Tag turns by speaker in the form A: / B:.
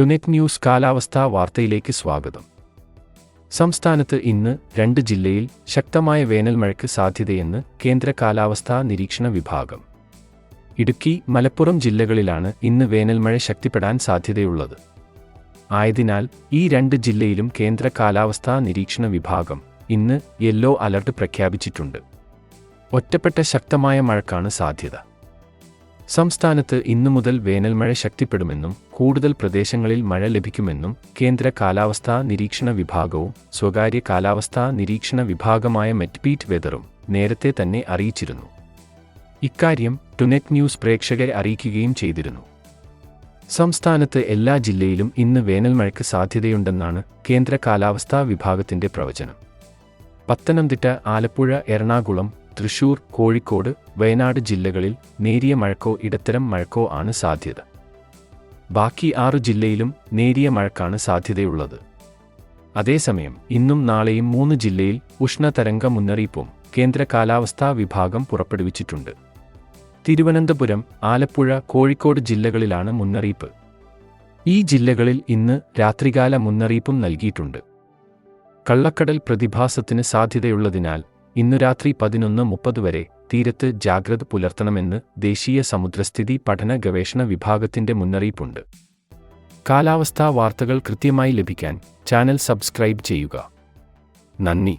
A: ടുനെറ്റ് news കാലാവസ്ഥാ വാർത്തയിലേക്ക് സ്വാഗതം. സംസ്ഥാനത്ത് ഇന്ന് രണ്ട് ജില്ലയിൽ ശക്തമായ വേനൽമഴയ്ക്ക് സാധ്യതയെന്ന് കേന്ദ്ര കാലാവസ്ഥാ നിരീക്ഷണ വിഭാഗം. ഇടുക്കി മലപ്പുറം ജില്ലകളിലാണ് ഇന്ന് വേനൽമഴ ശക്തിപ്പെടാൻ സാധ്യതയുള്ളത്. ആയതിനാൽ ഈ രണ്ട് ജില്ലയിലും കേന്ദ്ര കാലാവസ്ഥാ നിരീക്ഷണ വിഭാഗം ഇന്ന് യെല്ലോ അലർട്ട് പ്രഖ്യാപിച്ചിട്ടുണ്ട്. ഒറ്റപ്പെട്ട ശക്തമായ മഴക്കാണ് സാധ്യത. സംസ്ഥാനത്ത് ഇന്നു മുതൽ വേനൽമഴ ശക്തിപ്പെടുമെന്നും കൂടുതൽ പ്രദേശങ്ങളിൽ മഴ ലഭിക്കുമെന്നും കേന്ദ്ര കാലാവസ്ഥാ നിരീക്ഷണ വിഭാഗവും സ്വകാര്യ കാലാവസ്ഥാ നിരീക്ഷണ വിഭാഗമായ മെറ്റ്പീറ്റ് വെതറും നേരത്തെ തന്നെ അറിയിച്ചിരുന്നു. ഇക്കാര്യം ടുനെറ്റ് ന്യൂസ് പ്രേക്ഷകരെ അറിയിക്കുകയും ചെയ്തിരുന്നു. സംസ്ഥാനത്ത് എല്ലാ ജില്ലയിലും ഇന്ന് വേനൽമഴയ്ക്ക് സാധ്യതയുണ്ടെന്നാണ് കേന്ദ്ര കാലാവസ്ഥാ വിഭാഗത്തിന്റെ പ്രവചനം. പത്തനംതിട്ട ആലപ്പുഴ എറണാകുളം തൃശൂർ കോഴിക്കോട് വയനാട് ജില്ലകളിൽ നേരിയ മഴക്കോ ഇടത്തരം മഴക്കോ ആണ് സാധ്യത. ബാക്കി ആറു ജില്ലയിലും നേരിയ മഴക്കാണ് സാധ്യതയുള്ളത്. അതേസമയം ഇന്നും നാളെയും മൂന്ന് ജില്ലയിൽ ഉഷ്ണതരംഗ മുന്നറിയിപ്പും കേന്ദ്ര കാലാവസ്ഥാ വിഭാഗം പുറപ്പെടുവിച്ചിട്ടുണ്ട്. തിരുവനന്തപുരം ആലപ്പുഴ കോഴിക്കോട് ജില്ലകളിലാണ് മുന്നറിയിപ്പ്. ഈ ജില്ലകളിൽ ഇന്ന് രാത്രികാല മുന്നറിയിപ്പും നൽകിയിട്ടുണ്ട്. കള്ളക്കടൽ പ്രതിഭാസത്തിന് സാധ്യതയുള്ളതിനാൽ ഇന്നു രാത്രി പതിനൊന്ന് മുപ്പത് വരെ തീരത്ത് ജാഗ്രത പുലർത്തണമെന്ന് ദേശീയ സമുദ്രസ്ഥിതി പഠന ഗവേഷണ വിഭാഗത്തിന്റെ മുന്നറിയിപ്പുണ്ട്. കാലാവസ്ഥാ വാർത്തകൾ കൃത്യമായി ലഭിക്കാൻ ചാനൽ സബ്സ്ക്രൈബ് ചെയ്യുക. നന്ദി.